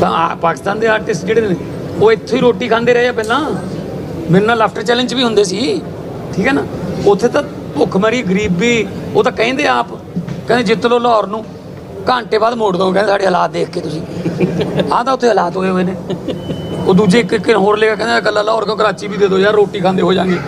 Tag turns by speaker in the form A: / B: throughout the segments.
A: ਤਾਂ ਆ- ਪਾਕਿਸਤਾਨ ਦੇ ਆਰਟਿਸਟ ਜਿਹੜੇ ਨੇ, ਉਹ ਇੱਥੇ ਹੀ ਰੋਟੀ ਖਾਂਦੇ ਰਹੇ ਆ ਪਹਿਲਾਂ। ਮੇਰੇ ਨਾਲ ਲਾਫਟਰ ਚੈਲੰਜ ਵੀ ਹੁੰਦੇ ਸੀ। ਠੀਕ ਹੈ ਨਾ? ਉੱਥੇ ਤਾਂ ਭੁੱਖਮਰੀ ਗਰੀਬੀ ਉਹ ਤਾਂ ਕਹਿੰਦੇ ਆਪ। ਕਹਿੰਦੇ ਜਿੱਤ ਲਓ ਲਾਹੌਰ ਨੂੰ। ਘੰਟੇ ਬਾਅਦ ਮੋੜ ਦੋ ਕਹਿੰਦੇ ਸਾਡੇ ਹਾਲਾਤ ਦੇਖ ਕੇ ਤੁਸੀਂ। ਆਹ ਤਾਂ ਉੱਥੇ ਹਾਲਾਤ ਹੋਏ ਹੋਏ ਨੇ। ਉਹ ਦੂਜੇ ਇੱਕ ਇੱਕ ਹੋਰ ਲੈ ਕੇ ਕਹਿੰਦਾ ਗੱਲਾਂ ਲਾਹੌਰ ਕੋ ਕਰਾਚੀ ਵੀ ਦੇ ਦਿਓ ਯਾਰ, ਰੋਟੀ ਖਾਂਦੇ ਹੋ ਜਾਣਗੇ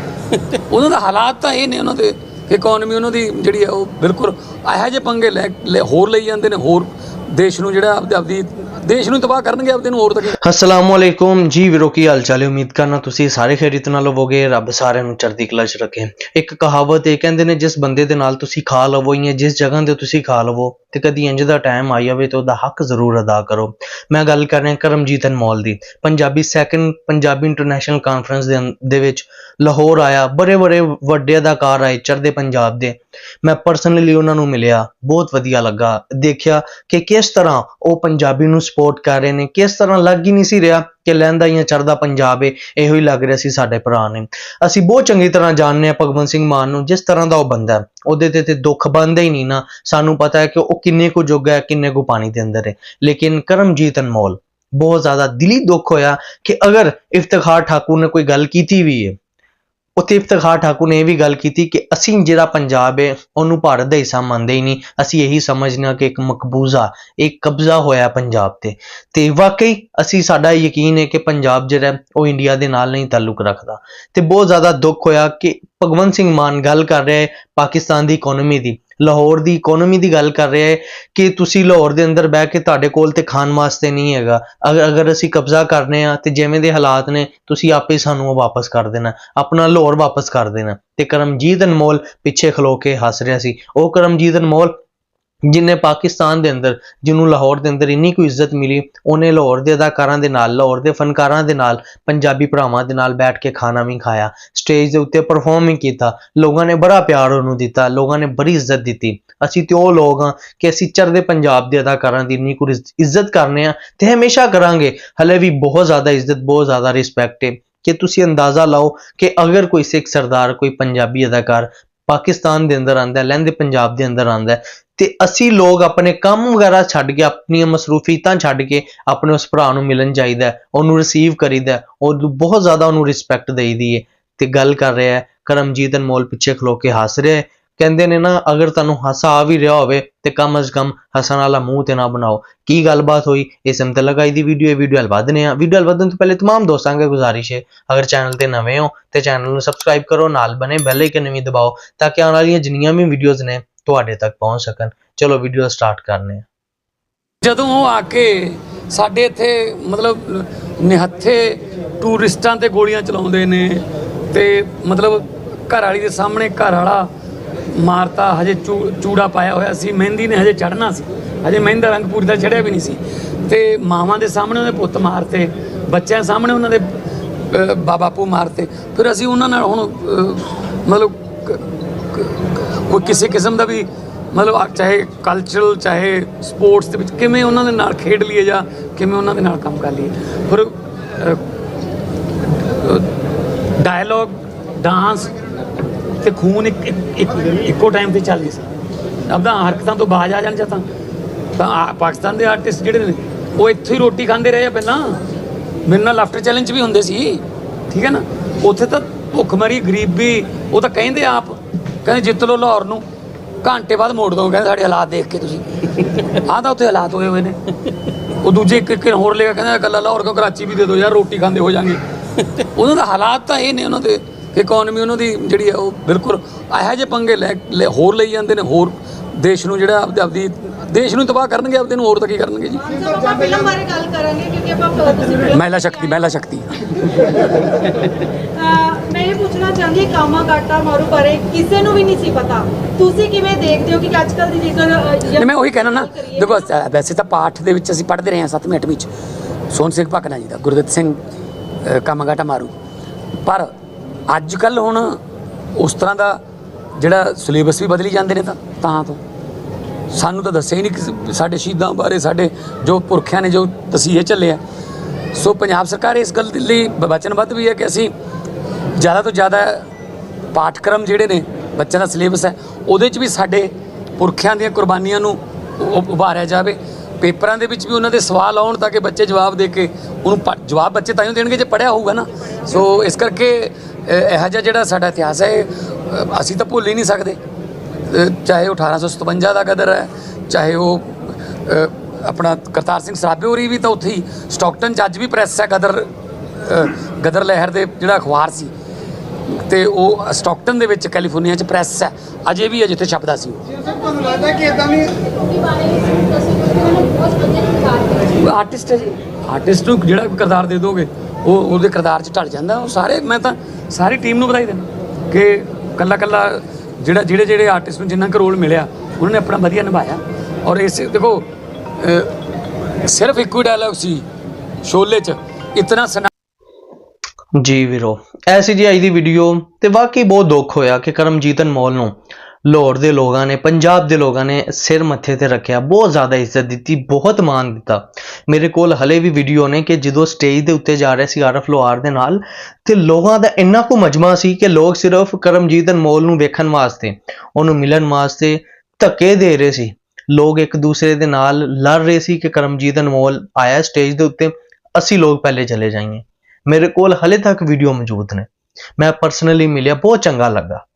A: ਉਹਨਾਂ ਦਾ ਹਾਲਾਤ ਤਾਂ ਇਹ ਨੇ ਉਹਨਾਂ ਦੇ ਇਕਨੋਮੀ ਉਹਨਾਂ ਦੀ ਜਿਹੜੀ ਹੈ ਉਹ ਬਿਲਕੁਲ ਇਹੋ ਜਿਹੇ ਪੰਗੇ ਲੈ ਲੈ- ਹੋਰ ਲਈ ਜਾਂਦੇ ਨੇ, ਹੋਰ ਦੇਸ਼ ਨੂੰ ਜਿਹੜਾ ਆਪਦੀ ਆਪਦੀ ਦੇਸ਼ ਨੂੰ ਤਬਾਹ ਕਰਨਗੇ ਆਪਦੇ ਨੂੰ, ਹੋਰ ਤਾਂ
B: ਅਸਲਾਮ ਵਾਲੇਕੁਮ ਜੀ ਵੀਰੋ, ਕੀ ਹਾਲ ਚਾਲ ਹੈ? ਉਮੀਦ ਕਰਨਾ ਤੁਸੀਂ ਸਾਰੇ ਖੈਰਿਤ ਨਾਲ ਹੋਵੋਗੇ, ਰੱਬ ਸਾਰਿਆਂ ਨੂੰ ਚੜ੍ਹਦੀ ਕਲਾ 'ਚ ਰੱਖੇ। ਇੱਕ ਕਹਾਵਤ ਇਹ ਕਹਿੰਦੇ ਨੇ, ਜਿਸ ਬੰਦੇ ਦੇ ਨਾਲ ਤੁਸੀਂ ਖਾ ਲਵੋ ਜਾਂ ਜਿਸ ਜਗ੍ਹਾ ਤੇ ਤੁਸੀਂ ਖਾ ਲਵੋ ਤੇ ਕਦੀ ਇੰਜ ਦਾ ਟਾਈਮ ਆ ਜਾਵੇ ਤੇ ਉਹਦਾ ਹੱਕ ਜ਼ਰੂਰ ਅਦਾ ਕਰੋ। ਮੈਂ ਗੱਲ ਕਰ ਰਿਹਾ ਕਰਮਜੀਤ ਅਨਮੋਲ ਦੀ। Punjabi second Punjabi international conference ਦੇ ਵਿੱਚ ਲਾਹੌਰ ਆਇਆ। ਬੜੇ ਬੜੇ ਵੱਡੇ ਅਦਾਕਾਰ ਆਏ ਚੜ੍ਹਦੇ ਪੰਜਾਬ ਦੇ। ਮੈਂ ਪਰਸਨਲੀ ਉਹਨਾਂ ਨੂੰ ਮਿਲਿਆ। ਬਹੁਤ ਵਧੀਆ ਲੱਗਾ। ਦੇਖਿਆ ਕਿ ਕਿਸ ਤਰ੍ਹਾਂ ਉਹ ਪੰਜਾਬੀ ਨੂੰ ਸਪੋਰਟ ਕਰ ਰਹੇ ਨੇ। ਕਿਸ ਤਰ੍ਹਾਂ ਲੱਗ ਹੀ ਨਹੀਂ ਸੀ ਰਿਹਾ ਕਿ ਲਹਿੰਦਾ ਜਾਂ ਚੜ੍ਹਦਾ ਪੰਜਾਬ ਏ। ਇਹੋ ਹੀ ਲੱਗ ਰਿਹਾ ਸੀ ਸਾਡੇ ਭਰਾ ਨੇ। ਅਸੀਂ ਬਹੁਤ ਚੰਗੀ ਤਰ੍ਹਾਂ ਜਾਣਦੇ ਹਾਂ ਭਗਵੰਤ ਸਿੰਘ ਮਾਨ ਨੂੰ ਜਿਸ ਤਰ੍ਹਾਂ ਦਾ ਉਹ ਬੰਦਾ ਉਹਦੇ ਤੇ ਤੇ ਦੁੱਖ ਬੰਦਾ ਹੀ ਨਹੀਂ ਨਾ। ਸਾਨੂੰ ਪਤਾ ਹੈ ਕਿ ਉਹ ਕਿੰਨੇ ਕੁ ਜੋਗਾ ਹੈ, ਕਿੰਨੇ ਕੁ ਪਾਣੀ ਦੇ ਅੰਦਰ ਹੈ ਲੇਕਿਨ ਕਰਮਜੀਤ ਅਨਮੋਲ, ਬਹੁਤ ਜ਼ਿਆਦਾ ਦਿਲੀ ਦੁੱਖ ਹੋਇਆ ਕਿ ਅਗਰ ਇਫਤਖਾਰ ਠਾਕੁਰ ਨੇ ਕੋਈ ਗੱਲ ਕੀਤੀ ਵੀ ਹੈ ਉੱਥੇ ਇਫਤਖਾਰ ਠਾਕੁਰ ਨੇ ਇਹ ਵੀ ਗੱਲ ਕੀਤੀ ਕਿ ਅਸੀਂ ਜਿਹੜਾ ਪੰਜਾਬ ਹੈ, ਉਹਨੂੰ ਭਾਰਤ ਦਾ ਹਿੱਸਾ ਮੰਨਦੇ ਹੀ ਨਹੀਂ। ਅਸੀਂ ਇਹੀ ਸਮਝਦੇ ਹਾਂ ਕਿ ਇੱਕ ਮਕਬੂਜ਼ਾ, ਇੱਕ ਕਬਜ਼ਾ ਹੋਇਆ ਪੰਜਾਬ ਤੇ। ਤੇ ਵਾਕਈ ਅਸੀਂ ਸਾਡਾ ਯਕੀਨ ਹੈ ਕਿ ਪੰਜਾਬ ਜਿਹੜਾ ਉਹ ਇੰਡੀਆ ਦੇ ਨਾਲ ਨਹੀਂ ਤਾਲੁਕ ਰੱਖਦਾ। ਤੇ ਬਹੁਤ ਜ਼ਿਆਦਾ ਦੁੱਖ ਹੋਇਆ ਕਿ ਭਗਵੰਤ ਸਿੰਘ ਮਾਨ ਗੱਲ ਕਰ ਰਿਹਾ ਹੈ ਪਾਕਿਸਤਾਨ ਦੀ ਇਕਨੋਮੀ ਦੀ। ਲਾਹੌਰ ਦੀ ਇਕਨੋਮੀ ਦੀ ਗੱਲ ਕਰ ਰਿਹਾ ਹੈ ਕਿ ਤੁਸੀਂ ਲਾਹੌਰ ਦੇ ਅੰਦਰ ਬਹਿ ਕੇ ਤੁਹਾਡੇ ਕੋਲ ਤੇ ਖਾਣ ਵਾਸਤੇ ਨਹੀਂ ਹੈਗਾ। ਅਗਰ ਅਗਰ ਅਸੀਂ ਕਬਜ਼ਾ ਕਰਨੇ ਆ ਤੇ ਜਿਵੇਂ ਦੇ ਹਾਲਾਤ ਨੇ, ਤੁਸੀਂ ਆਪੇ ਸਾਨੂੰ ਉਹ ਵਾਪਸ ਕਰ ਦੇਣਾ। ਆਪਣਾ ਲਾਹੌਰ ਵਾਪਸ ਕਰ ਦੇਣਾ। ਤੇ ਕਰਮਜੀਤ ਅਨਮੋਲ ਪਿੱਛੇ ਖਲੋ ਕੇ ਹੱਸ ਰਿਹਾ ਸੀ। ਉਹ ਕਰਮਜੀਤ ਅਨਮੋਲ ਜਿਨੇ ਪਾਕਿਸਤਾਨ ਦੇ ਅੰਦਰ, ਜਿਹਨੂੰ ਲਾਹੌਰ ਦੇ ਅੰਦਰ ਇੰਨੀ ਕੁ ਇੱਜ਼ਤ ਮਿਲੀ, ਉਹਨੇ ਲਾਹੌਰ ਦੇ ਅਦਾਕਾਰਾਂ ਦੇ ਨਾਲ, ਲਾਹੌਰ ਦੇ ਫਨਕਾਰਾਂ ਦੇ ਨਾਲ, ਪੰਜਾਬੀ ਭਰਾਵਾਂ ਦੇ ਨਾਲ ਬੈਠ ਕੇ ਖਾਣਾ ਵੀ ਖਾਇਆ। ਸਟੇਜ ਦੇ ਉੱਤੇ ਪਰਫਾਰਮ ਵੀ ਕੀਤਾ। ਲੋਕਾਂ ਨੇ ਬੜਾ ਪਿਆਰ ਉਹਨੂੰ ਦਿੱਤਾ। ਲੋਕਾਂ ਨੇ ਬੜੀ ਇੱਜ਼ਤ ਦਿੱਤੀ। ਅਸੀਂ ਤੇ ਉਹ ਲੋਕ ਹਾਂ ਕਿ ਅਸੀਂ ਚੜ੍ਹਦੇ ਪੰਜਾਬ ਦੇ ਅਦਾਕਾਰਾਂ ਦੀ ਇੰਨੀ ਕੁ ਇੱਜ਼ਤ ਕਰਨੇ ਆ ਤੇ ਹਮੇਸ਼ਾ ਕਰਾਂਗੇ। ਹਲੇ ਵੀ ਬਹੁਤ ਜ਼ਿਆਦਾ ਇੱਜ਼ਤ, ਬਹੁਤ ਜ਼ਿਆਦਾ ਰਿਸਪੈਕਟ ਹੈ ਕਿ ਤੁਸੀਂ ਅੰਦਾਜ਼ਾ ਲਾਓ ਕਿ ਅਗਰ ਕੋਈ ਸਿੱਖ ਸਰਦਾਰ, ਕੋਈ ਪੰਜਾਬੀ ਅਦਾਕਾਰ ਪਾਕਿਸਤਾਨ ਦੇ ਅੰਦਰ ਆਂਦਾ ਹੈ, ਲਹਿੰਦੇ ਪੰਜਾਬ ਦੇ ਅੰਦਰ ਆਂਦਾ ਤੇ ਅਸੀਂ ਲੋਕ ਆਪਣੇ ਕੰਮ ਵਗੈਰਾ ਛੱਡ ਕੇ ਆਪਣੀਆਂ ਮਸਰੂਫੀਤਾਂ ਛੱਡ ਕੇ ਆਪਣੇ ਉਸ ਭਰਾ ਨੂੰ ਮਿਲਣ ਚਾਹੀਦਾ ਹੈ, ਉਹਨੂੰ ਰਿਸੀਵ ਕਰੀਦਾ ਹੈ, ਉਹਨੂੰ ਬਹੁਤ ਜ਼ਿਆਦਾ ਉਹਨੂੰ ਰਿਸਪੈਕਟ ਦੇਈਦੀ ਹੈ ਤੇ ਗੱਲ ਕਰ ਰਿਹਾ ਹੈ ਕਰਮਜੀਤ ਅਨਮੋਲ ਪਿੱਛੇ ਖਲੋ ਕੇ ਹੱਸ ਰਿਹਾ ਹੈ ਕਹਿੰਦੇ ਨੇ ਨਾ ਅਗਰ ਤੁਹਾਨੂੰ ਹਾਸਾ ਆ ਵੀ ਰਿਹਾ ਹੋਵੇ ਤੇ ਕਮ ਅਜ਼ ਕਮ ਹੱਸਣ ਵਾਲਾ ਮੂੰਹ ਤੇ ਨਾ ਬਣਾਓ ਕੀ ਗੱਲਬਾਤ ਹੋਈ ਇਸ ਤੇ ਲਗਾਈ ਦੀ ਵੀਡੀਓ ਇਹ ਵੀਡੀਓ ਹਲ ਵਧਨੇ ਆ ਵੀਡੀਓ ਹਲ ਵਧਣ ਤੋਂ ਪਹਿਲੇ तमाम ਦੋਸਤਾਂ ਅੱਗੇ ਗੁਜ਼ਾਰਿਸ਼ ਹੈ ਅਗਰ ਚੈਨਲ ਤੇ ਨਵੇਂ ਹੋ ਤੇ ਚੈਨਲ ਨੂੰ ਸਬਸਕ੍ਰਾਈਬ ਕਰੋ ਨਾਲ ਬਨੇ ਬੈਲ ਆਈਕਨ ਵੀ ਦਬਾਓ ਤਾਂ ਕਿ ਆਉਣ ਵਾਲੀਆਂ ਜਿੰਨੀਆਂ ਵੀ ਵੀਡੀਓਜ਼ ਨੇ ਤੁਹਾਡੇ ਤੱਕ ਪਹੁੰਚ ਸਕਣ। ਚਲੋ ਵੀਡੀਓ ਸਟਾਰਟ ਕਰਨੇ ਆ।
A: ਜਦੋਂ ਉਹ ਆ ਕੇ ਸਾਡੇ ਇੱਥੇ ਮਤਲਬ ਨਿਹੱਥੇ ਟੂਰਿਸਟਾਂ ਤੇ ਗੋਲੀਆਂ ਚਲਾਉਂਦੇ ਨੇ ਤੇ ਮਤਲਬ ਘਰ ਵਾਲੀ ਦੇ ਸਾਹਮਣੇ ਘਰ ਵਾਲਾ ਮਾਰਤਾ, ਹਜੇ ਚੂ- ਚੂੜਾ ਪਾਇਆ ਹੋਇਆ ਸੀ, ਮਹਿੰਦੀ ਨੇ ਹਜੇ ਚੜਨਾ ਸੀ। ਹਜੇ ਮਹਿੰਦਾ ਦਾ ਰੰਗ ਪੂਰੀ ਦਾ ਚੜਿਆ ਵੀ ਨਹੀਂ ਸੀ। ਤੇ ਮਾਵਾਂ ਦੇ ਸਾਹਮਣੇ ਉਹਦੇ ਪੁੱਤ ਮਾਰਤੇ, ਬੱਚਿਆਂ ਸਾਹਮਣੇ ਉਹਨਾਂ ਦੇ ਬਾਪੂ ਮਾਰਤੇ। ਫਿਰ ਅਸੀਂ ਉਹਨਾਂ ਨਾਲ ਹੁਣ ਮਤਲਬ ਕੋਈ ਕਿਸੇ ਕਿਸਮ ਦਾ ਵੀ ਮਤਲਬ ਆ- ਚਾਹੇ ਕਲਚਰਲ ਚਾਹੇ ਸਪੋਰਟਸ ਦੇ ਵਿੱਚ ਕਿਵੇਂ ਉਹਨਾਂ ਦੇ ਨਾਲ ਖੇਡ ਲਈਏ ਜਾਂ ਕਿਵੇਂ ਉਹਨਾਂ ਦੇ ਨਾਲ ਕੰਮ ਕਰ ਲਈਏ। ਫਿਰ ਡਾਇਲੌਗ ਡਾਂਸ ਤੇ ਖੂਨ ਇੱਕ, ਇੱਕ- ਇੱਕ, ਇੱਕੋ ਟਾਈਮ ਤੇ ਚੱਲ ਚੱਲਦੀ ਸੀ ਆਪਦਾ ਹਰਕਤਾਂ ਤੋਂ ਬਾਜ ਆ ਜਾਣ ਜਾਂ ਤਾਂ ਤਾਂ ਆ- ਪਾਕਿਸਤਾਨ ਦੇ ਆਰਟਿਸਟ ਜਿਹੜੇ ਨੇ, ਉਹ ਇੱਥੇ ਹੀ ਰੋਟੀ ਖਾਂਦੇ ਰਹੇ ਆ ਪਹਿਲਾਂ। ਮੇਰੇ ਨਾਲ ਲਾਫਟਰ ਚੈਲੰਜ ਵੀ ਹੁੰਦੇ ਸੀ। ਠੀਕ ਹੈ ਨਾ? ਉੱਥੇ ਤਾਂ ਭੁੱਖਮਰੀ ਗਰੀਬੀ, ਉਹ ਤਾਂ ਕਹਿੰਦੇ ਆਪ ਕਹਿੰਦੇ ਜਿੱਤ ਲਓ ਲਾਹੌਰ ਨੂੰ। ਘੰਟੇ ਬਾਅਦ ਮੋੜ ਦੋ ਕਹਿੰਦੇ ਸਾਡੇ ਹਾਲਾਤ ਦੇਖ ਕੇ ਤੁਸੀਂ। ਆਹ ਤਾਂ ਉੱਥੇ ਹਾਲਾਤ ਹੋਏ ਹੋਏ ਨੇ। ਉਹ ਦੂਜੇ ਇੱਕ ਇੱਕ ਹੋਰ ਲੈ ਕੇ ਕਹਿੰਦਾ ਗੱਲਾਂ ਲਾਹੌਰ ਕੋ ਕਰਾਚੀ ਵੀ ਦੇ ਦਿਓ ਯਾਰ ਰੋਟੀ ਖਾਂਦੇ ਹੋ ਜਾਣਗੇ ਉਹਨਾਂ ਦਾ ਹਾਲਾਤ ਤਾਂ ਇਹ ਨੇ ਉਹਨਾਂ ਦੇ ਇਕਨੋਮੀ ਉਹਨਾਂ ਦੀ ਜਿਹੜੀ ਹੈ ਉਹ ਬਿਲਕੁਲ ਇਹੋ ਜਿਹੇ ਪੰਗੇ ਲੈ ਲੈ- ਹੋਰ ਲਈ ਜਾਂਦੇ ਨੇ ਹੋਰ ਦੇਸ਼ ਨੂੰ ਜਿਹੜਾ ਆਪਦੀ ਆਪਦੀ ਦੇਸ਼ ਨੂੰ ਤਬਾਹ ਕਰਨਗੇ ਆਪਦੇ ਨੂੰ ਹੋਰ ਤਾਂ ਕੀ ਕਰਨਗੇ ਜੀ?
C: ਸਰ ਆਪਾਂ ਫਿਲਮ ਬਾਰੇ ਗੱਲ ਕਰਾਂਗੇ ਕਿਉਂਕਿ ਆਪਾਂ ਤੁਸੀਂ film
A: ਮਹਿਲਾ ਸ਼ਕਤੀ ਮਹਿਲਾ ਸ਼ਕਤੀ।
C: ਹਾਂ ਕਾਮਾ ਕਾਟਾ ਮਾਰੂ ਬਾਰੇ ਕਿਸੇ ਨੂੰ ਵੀ ਨਹੀਂ ਸੀ ਪਤਾ। ਤੁਸੀਂ ਕਿਵੇਂ ਦੇਖਦੇ ਹੋ ਕਿ ਅੱਜ ਕੱਲ ਦੀ ਜੇਕਰ
A: ਨਹੀਂ ਮੈਂ ਉਹੀ ਕਹਿਣਾ ਨਾ ਦੇਖੋ ਵੈਸੇ ਤਾਂ ਪਾਠ ਦੇ ਵਿੱਚ ਅਸੀਂ ਪੜ੍ਹਦੇ ਰਹੇ ਹਾਂ 7ਵੀਂ 8ਵੀਂ ਵਿੱਚ। ਸੋਹਣ ਸਿੰਘ ਭਕਨਾ ਜੀ ਦਾ ਗੁਰਦਿੱਤ ਸਿੰਘ ਅ, ਕਾਮਾਗਾਟਾ ਮਾਰੂ। ਪਰ ਅੱਜ ਕੱਲ ਹੁਣ ਉਸ ਤਰ੍ਹਾਂ ਦਾ ਜਿਹੜਾ ਸਿਲੇਬਸ ਵੀ ਬਦਲੀ ਜਾਂਦੇ ਨੇ ਤਾਂ ਤਾਂ ਤੋਂ। ਸਾਨੂੰ ਤਾਂ ਦੱਸਿਆ ਹੀ ਨਹੀਂ ਸਾਡੇ ਸ਼ਹੀਦਾਂ ਬਾਰੇ ਸਾਡੇ ਜੋ ਪੁਰਖਿਆਂ ਨੇ ਜੋ ਤਸੀਹੇ ਚੱਲੇ ਆ। ਸੋ ਪੰਜਾਬ ਸਰਕਾਰ ਇਸ ਗੱਲ ਦੇ ਲਈ ਵਚਨਬੱਧ ਵੀ ਹੈ ਕਿ ਅਸੀਂ ਜ਼ਿਆਦਾ ਤੋਂ ਜ਼ਿਆਦਾ ਪਾਠਕ੍ਰਮ ਜਿਹੜੇ ਨੇ ਬੱਚਿਆਂ ਦਾ ਸਿਲੇਬਸ ਹੈ ਉਹਦੇ 'ਚ ਵੀ ਸਾਡੇ ਪੁਰਖਿਆਂ ਦੀਆਂ ਕੁਰਬਾਨੀਆਂ ਨੂੰ ਉਭਾਰਿਆ ਜਾਵੇ। ਪੇਪਰਾਂ ਦੇ ਵਿੱਚ ਵੀ ਉਹਨਾਂ ਦੇ ਸਵਾਲ ਆਉਣ ਤਾਂ ਕਿ ਬੱਚੇ ਜਵਾਬ ਦੇ ਕੇ ਉਹਨੂੰ ਪ- ਜਵਾਬ ਬੱਚੇ ਤਾਂ ਹੀ ਦੇਣਗੇ ਜੇ ਪੜਿਆ ਹੋਊਗਾ ਨਾ। ਸੋ ਇਸ ਕਰਕੇ ਇਹੋ ਜਿਹਾ ਜਿਹੜਾ ਸਾਡਾ ਇਤਿਹਾਸ ਹੈ ਅ, ਅਸੀਂ ਤਾਂ ਭੁੱਲ ਹੀ ਨਹੀਂ ਸਕਦੇ। ਚਾਹੇ ਉਹ 1857 ਦਾ ਕਦਰ ਹੈ ਚਾਹੇ ਉਹ ਆਪਣਾ ਕਰਤਾਰ ਸਿੰਘ ਸਰਾਭੇ ਹੋਰੀ ਵੀ ਤਾਂ ਉੱਥੇ ਹੀ ਸਟਾਕਟਨ 'ਚ ਅੱਜ ਵੀ ਪ੍ਰੈਸ ਹੈ ਗਦਰ ਗਦਰ ਲਹਿਰ ਦੇ ਜਿਹੜਾ ਅਖਬਾਰ ਸੀ। ਤੇ ਉਹ ਸਟਾਕਟਨ ਦੇ ਵਿੱਚ ਕੈਲੀਫੋਰਨੀਆ 'ਚ ਪ੍ਰੈਸ ਹੈ। ਅਜੇ ਵੀ ਹੈ ਜਿੱਥੇ ਛਪਦਾ ਸੀ ਉਹ।
D: ਤੁਹਾਨੂੰ ਲੱਗਦਾ ਕਿ ਇਦਾਂ ਵੀ
A: ਆਰਟਿਸਟ ਹੈ ਜੀ। ਆਰਟਿਸਟ ਨੂੰ ਜਿਹੜਾ ਕਿਰਦਾਰ ਦੇ ਦੋਗੇ ਉਹ ਉਹਦੇ ਕਿਰਦਾਰ 'ਚ ਢਲ ਜਾਂਦਾ। ਉਹ ਸਾਰੇ ਮੈਂ ਤਾਂ ਸਾਰੀ ਟੀਮ ਨੂੰ ਵਧਾਈ ਦਿੰਦਾ ਕਿ ਕੱਲਾ ਕੱਲਾ ਜਿਹੜਾ ਜਿਹੜੇ ਜਿਹੜੇ ਆਰਟਿਸਟ ਨੂੰ ਜਿੰਨਾ ਕੁ ਰੋਲ ਮਿਲਿਆ ਉਹਨਾਂ ਨੇ ਆਪਣਾ ਵਧੀਆ ਨਿਭਾਇਆ। ਔਰ ਇਸ ਦੇਖੋ ਸਿਰਫ ਇੱਕੋ ਹੀ ਡਾਇਲੌਗ ਸੀ ਸ਼ੋਲੇ 'ਚ। ਇਤਨਾ ਸਨਾ
B: ਜੀ ਵੀਰੋ ਐ ਸੀ ਜੀ ਅੱਜ ਦੀ ਵੀਡੀਓ ਤੇ ਵਾਕਈ ਬਹੁਤ ਦੁੱਖ ਹੋਇਆ ਕਿ ਕਰਮਜੀਤਨ ਅਨਮੋਲ ਨੂੰ ਲਾਹੌਰ ਦੇ ਲੋਕਾਂ ਨੇ, ਪੰਜਾਬ ਦੇ ਲੋਕਾਂ ਨੇ ਸਿਰ ਮੱਥੇ ਤੇ ਰੱਖਿਆ, ਬਹੁਤ ਜ਼ਿਆਦਾ ਇੱਜ਼ਤ ਦਿੱਤੀ, ਬਹੁਤ ਮਾਣ ਦਿੱਤਾ। ਮੇਰੇ ਕੋਲ ਹਲੇ ਵੀ ਵੀਡੀਓ ਨੇ ਕਿ ਜਦੋਂ ਸਟੇਜ ਦੇ ਉੱਤੇ ਜਾ ਰਹੇ ਸੀ ਆਰਫ ਲੋਹਾਰ ਦੇ ਨਾਲ, ਤੇ ਲੋਕਾਂ ਦਾ ਇੰਨਾ ਕੁ ਮਜਮਾ ਸੀ ਕਿ ਲੋਕ ਸਿਰਫ ਕਰਮਜੀਤ ਅਨਮੋਲ ਨੂੰ ਵੇਖਣ ਵਾਸਤੇ, ਉਹਨੂੰ ਮਿਲਣ ਵਾਸਤੇ ਧੱਕੇ ਦੇ ਰਹੇ ਸੀ। ਲੋਕ ਇੱਕ ਦੂਸਰੇ ਦੇ ਨਾਲ ਲੜ ਰਹੇ ਸੀ ਕਿ ਕਰਮਜੀਤ ਅਨਮੋਲ ਆਇਆ ਸਟੇਜ ਦੇ ਉੱਤੇ, ਅਸੀਂ ਲੋਕ ਪਹਿਲੇ ਚਲੇ ਜਾਈਏ। ਮੇਰੇ ਕੋਲ ਹਲੇ ਤੱਕ ਵੀਡੀਓ ਮੌਜੂਦ ਨੇ। ਮੈਂ ਪਰਸਨਲੀ ਮਿਲਿਆ, ਬਹੁਤ ਚੰਗਾ ਲੱਗਾ।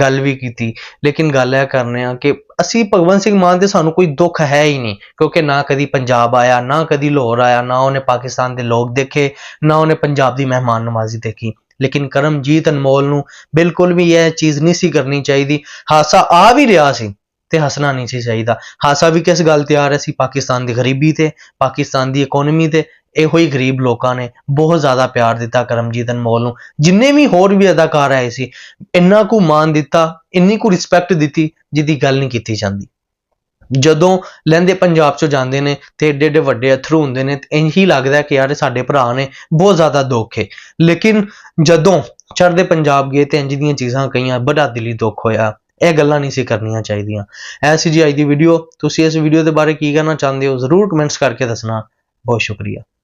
B: ਗੱਲ ਵੀ ਕੀਤੀ। ਲੇਕਿਨ ਗੱਲ ਇਹ ਕਰਨੇ ਆ ਕਿ ਅਸੀਂ ਭਗਵੰਤ ਸਿੰਘ ਮਾਨ ਦੇ ਸਾਨੂੰ ਕੋਈ ਦੁੱਖ ਹੈ ਹੀ ਨਹੀਂ, ਕਿਉਂਕਿ ਨਾ ਕਦੀ ਪੰਜਾਬ ਆਇਆ, ਨਾ ਕਦੀ ਲਾਹੌਰ ਆਇਆ, ਨਾ ਉਹਨੇ ਪਾਕਿਸਤਾਨ ਦੇ ਲੋਕ ਦੇਖੇ, ਨਾ ਉਹਨੇ ਪੰਜਾਬ ਦੀ ਮਹਿਮਾਨ ਨਵਾਜ਼ੀ ਦੇਖੀ। ਲੇਕਿਨ ਕਰਮਜੀਤ ਅਨਮੋਲ ਨੂੰ ਬਿਲਕੁਲ ਵੀ ਇਹ ਚੀਜ਼ ਨਹੀਂ ਸੀ ਕਰਨੀ ਚਾਹੀਦੀ। ਹਾਸਾ ਆ ਵੀ ਰਿਹਾ ਸੀ ਤੇ ਹੱਸਣਾ ਨਹੀਂ ਸੀ ਚਾਹੀਦਾ। ਹਾਸਾ ਵੀ ਕਿਸ ਗੱਲ ਤੇ ਆ ਰਿਹਾ ਸੀ? ਪਾਕਿਸਤਾਨ ਦੀ ਗਰੀਬੀ ਤੇ, ਪਾਕਿਸਤਾਨ ਦੀ ਇਕਨੋਮੀ ਤੇ ਇਹੋ ਹੀ ਗਰੀਬ ਲੋਕਾਂ ਨੇ ਬਹੁਤ ਜ਼ਿਆਦਾ ਪਿਆਰ ਦਿੱਤਾ ਕਰਮਜੀਤ ਅਨਮੋਲ ਨੂੰ। ਜਿੰਨੇ ਵੀ ਹੋਰ ਵੀ ਅਦਾਕਾਰ ਆਏ ਸੀ, ਇੰਨਾ ਕੁ ਮਾਣ ਦਿੱਤਾ, ਇੰਨੀ ਕੁ ਰਿਸਪੈਕਟ ਦਿੱਤੀ, ਜਿਹਦੀ ਗੱਲ ਨਹੀਂ ਕੀਤੀ ਜਾਂਦੀ। ਜਦੋਂ ਲਹਿੰਦੇ ਪੰਜਾਬ ਚੋਂ ਜਾਂਦੇ ਨੇ ਤੇ ਏਡੇ ਏਡੇ ਵੱਡੇ ਅਥਰੂ ਹੁੰਦੇ ਨੇ, ਤੇ ਇੰਜ ਹੀ ਲੱਗਦਾ ਕਿ ਯਾਰ ਸਾਡੇ ਭਰਾ ਨੇ ਬਹੁਤ ਜ਼ਿਆਦਾ ਦੁੱਖ ਹੈ ਲੇਕਿਨ ਜਦੋਂ ਚੜ੍ਹਦੇ ਪੰਜਾਬ ਗਏ ਤੇ ਇੰਜ ਦੀਆਂ ਚੀਜ਼ਾਂ ਕਈਆਂ ਬੜਾ ਦਿਲੀ ਦੁੱਖ ਹੋਇਆ। ਇਹ ਗੱਲਾਂ ਨਹੀਂ ਸੀ ਕਰਨੀਆਂ ਚਾਹੀਦੀਆਂ। ਐਸੀ ਜੀ ਅੱਜ ਦੀ ਵੀਡੀਓ ਤੁਸੀਂ ਇਸ ਵੀਡੀਓ ਦੇ ਬਾਰੇ ਕੀ ਕਹਿਣਾ ਚਾਹੁੰਦੇ ਹੋ? ਜ਼ਰੂਰ ਕਮੈਂਟਸ ਕਰਕੇ ਦੱਸਣਾ। ਬਹੁਤ ਸ਼ੁਕਰੀਆ।